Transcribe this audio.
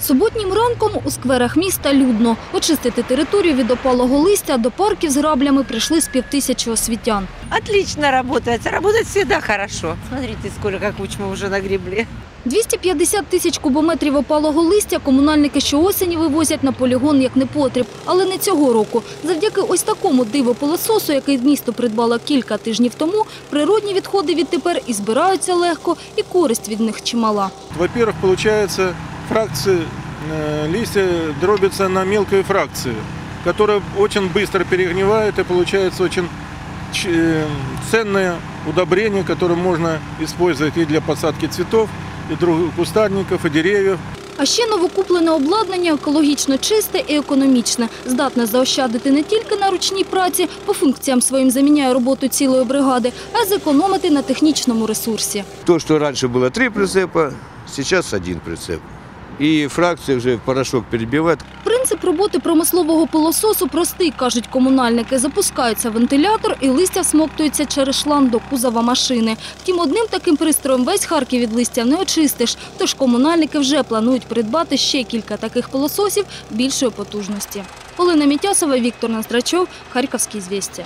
Суботнім ранком у скверах міста людно. Очистити територію від опалого листя до парків з граблями прийшли з півтисячі освітян. Отлично работает. Работать всегда хорошо. Смотрите, сколько куч мы уже нагребли. 250 тисяч кубометрів опалого листя комунальники щоосені вивозять на полігон як непотріб. Але не цього року. Завдяки ось такому дивопилососу, який місто придбало кілька тижнів тому, природні відходи відтепер і збираються легко, і користь від них чимала. Во-первых, получается, фракции э, листья дробятся на мелкие фракции, которые очень быстро перегнивают и получается очень ч- э, ценное удобрение, которое можно использовать и для посадки цветов, и других кустарников, и деревьев. А ще новокуплене обладнання екологічно чисте і економічне, здатне заощадити не тільки на ручній праці, по функціям своїм заміняє роботу цілої бригади, а й зекономити на технічному ресурсі. То, что раньше было три прицепа, сейчас один прицеп. И фракции уже в порошок перебивают. Принцип роботи промислового пилососу простий, кажуть комунальники. Запускається вентилятор і листя всмоктується через шланг до кузова машини. Втім, одним таким пристроєм весь Харків від листя не очистиш. Тож комунальники вже планують придбати ще кілька таких пилососів більшої потужності. Олена Мітясова, Віктор Ноздрачов, Харківські звістя.